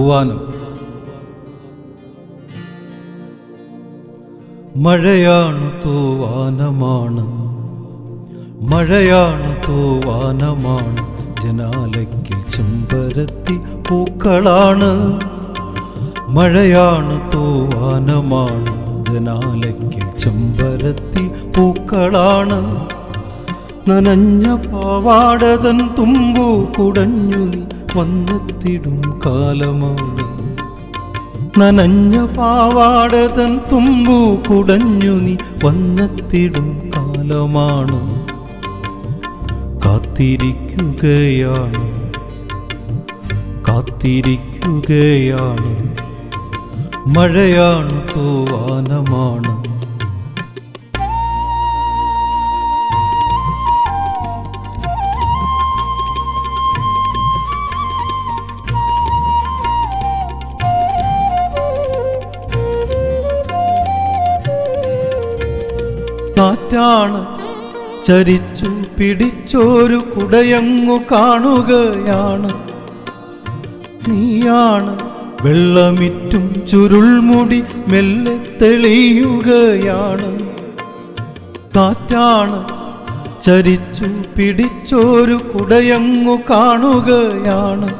തൂവാനം മഴയാണ് തൂവാനമാണ്. മഴയാണ് തൂവാനമാണ്. ജനാലയ്ക്കിൽ ചുംബരത്തി പൂക്കളാണ്. മഴയാണ് തൂവാനമാണ്. ജനാലയ്ക്കിൽ ചുംബരത്തി പൂക്കളാണ്. നനഞ്ഞ പാവാടതൻ തുമ്പു കുടഞ്ഞു വന്നെത്തിടും കാലമാണ് നനഞ്ഞ പാവാടതൻ തുമ്പു കുടഞ്ഞു നീ വന്നെത്തിടും കാലമാണ്. കാത്തിരിക്കുകയാണ്. കാത്തിരിക്കുകയാണ്. മഴയാണ് തൂവാനമാണ്. കാറ്റാണ് ചരിച്ചു പിടിച്ചൊരു കുടയങ്ങു കാണുകയാണ്. നീയാണ് വെള്ളമിറ്റും ചുരുൾമുടി മെല്ലെ തെളിയുകയാണ്. കാറ്റാണ് ചരിച്ചു പിടിച്ചൊരു കുടയങ്ങു കാണുകയാണ്.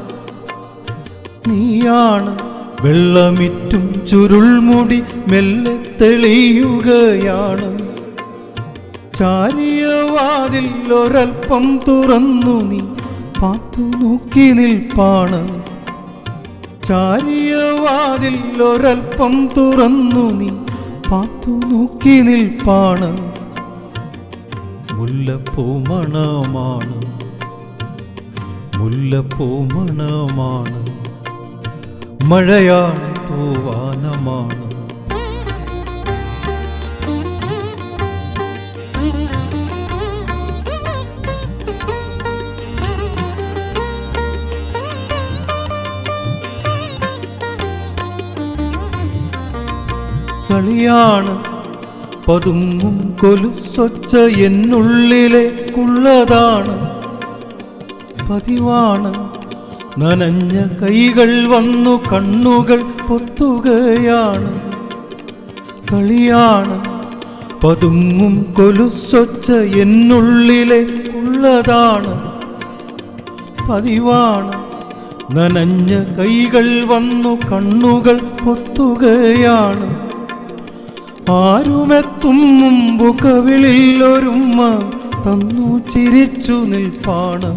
നീയാണ് വെള്ളമിറ്റും ചുരുൾമുടി മെല്ലെ തെളിയുകയാണ്. ചാരിയ ഒരൽപ്പം തുറന്നു നീ. പാത്തു നോക്കി നിൽപ്പാണ്. ചാരിയ ഒരൽപ്പം തുറന്നു നീ. പാത്തു നോക്കി നിൽപ്പാണ്. മുല്ലപ്പൂ മണമാണ്. മുല്ലപ്പൂ മണമാണ്. മഴയാണ് തൂവാനമാണ്. കളിയാണ്. പതുങ്ങും കൊലുസൊച്ച എന്നുള്ളിലേക്കുള്ളതാണ് പതിവാണ്. നനഞ്ഞ കൈകൾ വന്നു കണ്ണുകൾ പൊത്തുകയാണ്. കളിയാണ്. പതുങ്ങും എന്നുള്ളിലെ ഉള്ളതാണ് പതിവാണ്. നനഞ്ഞ കൈകൾ വന്നു കണ്ണുകൾ പൊത്തുകയാണ്. ആരുമെത്തും മുമ്പു കവിളിൽ ഒരുമ്മ തന്നു ചിരിച്ചു നിൽപ്പാണ്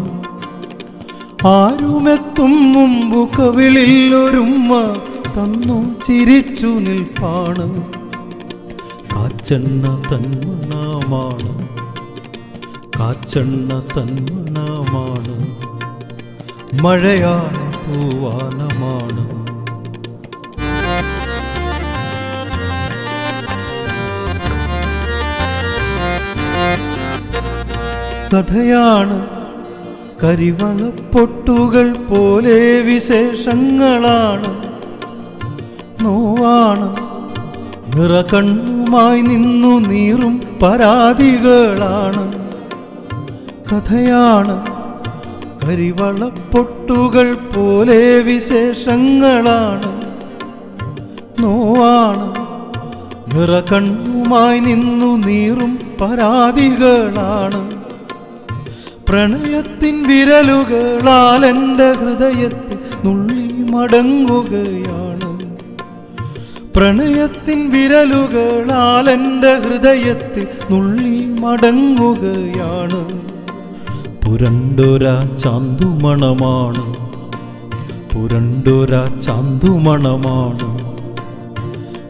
ആരുമെത്തും മുമ്പു കവിളിൽ ഒരുമ്മ തന്നു ചിരിച്ചു നിൽപ്പാണ് കാച്ചെണ്ണ തന്മനാമാണ് കാച്ചെണ്ണ തന്മനാമാണ് മഴയാണ് തൂവാനമാണ്. കഥയാണ്. കരിവളപ്പൊട്ടുകൾ പോലെ വിശേഷങ്ങളാണ്. നോവാണ്. നിറകണ്ണുമായി നിന്നു നീറും പരാതികളാണ്. കഥയാണ്. കരിവളപ്പൊട്ടുകൾ പോലെ വിശേഷങ്ങളാണ്. നോവാണ്. നിറകണ്ണുമായി നിന്നു നീറും പരാതികളാണ്. പ്രണയത്തിൻ വിരലുകളാൽ എന്റെ ഹൃദയത്തിൽ നുള്ളി മടങ്ങുകയാണ്. പ്രണയത്തിൻ വിരലുകളാൽ എന്റെ ഹൃദയത്തിൽ നുള്ളി മടങ്ങുകയാണ്. പുരണ്ടൊരാ ചാന്തുമണമാണ്. പുരണ്ടൊരാ ചാന്തുമണമാണ്.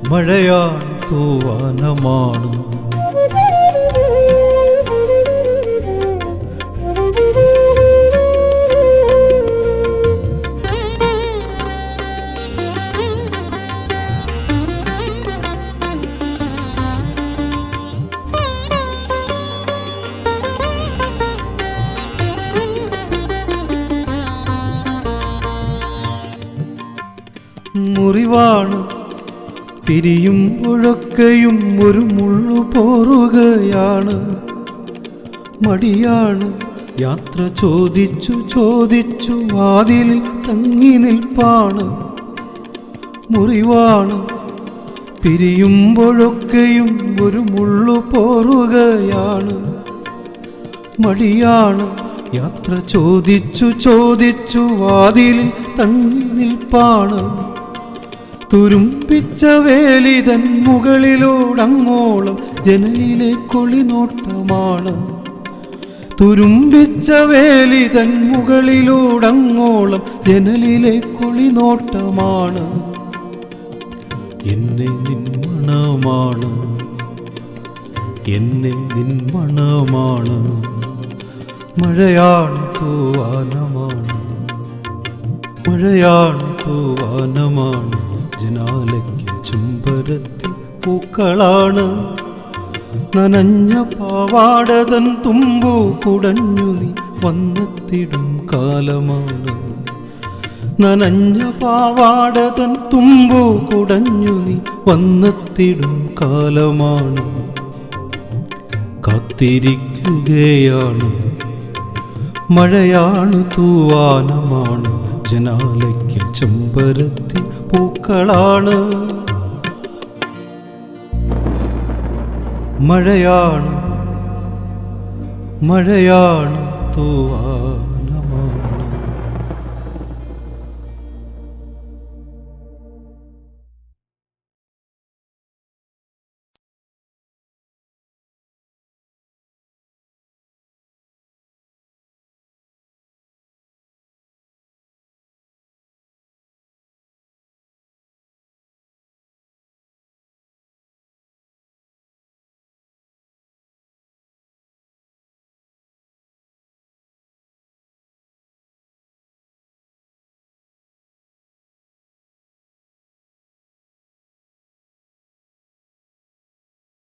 മഴയാൻ തൂവാനമാണ്. മുറിവാണ്. പിരിയുമ്പോഴൊക്കെയും ഒരു മുള്ളു പോറുകയാണ്. മടിയാണ്. യാത്ര ചോദിച്ചു ചോദിച്ചു വാതിലിൽ തങ്ങി നിൽപ്പാണ്. മുറിവാണ്. പിരിയുമ്പോഴൊക്കെയും ഒരു മുള്ളു പോറുകയാണ്. മടിയാണ്. യാത്ര ചോദിച്ചു ചോദിച്ചു വാതിലിൽ തങ്ങി നിൽപ്പാണ്. തുരുമ്പിച്ച വേലിതൻ മുകളിലോടങ്ങോളം ജനലിലെ കൊളിനോട്ടമാണ് തുരുമ്പിച്ച വേലിതൻ മുകളിലോടങ്ങോളം ജനലിലെ കൊളിനോട്ടമാണ്. എന്നെ നിന്മണമാണ് എന്നെ നിന്മണമാണ് മഴയാണ് തൂവാനമാണ്. മഴയാണ് തൂവാനമാണ്. ജനാലയ്ക്ക് ചുംബരത്തിൽ പൂക്കളാണ്. നനഞ്ഞ പാവാടതൻ തുമ്പു കുടഞ്ഞു നീ വന്നെത്തിടും കാലമാണ്. നനഞ്ഞ പാവാടതൻ തുമ്പു കുടഞ്ഞു നീ വന്നെത്തിടും കാലമാണ്. കാത്തിരിക്കുകയാണ്. മഴയാണ് തൂവാനമാണ് ജനാലയ്ക്ക് ചെമ്പരത്തി പൂക്കളാണ്. മഴയാണ് മഴയാണ് തൂവാ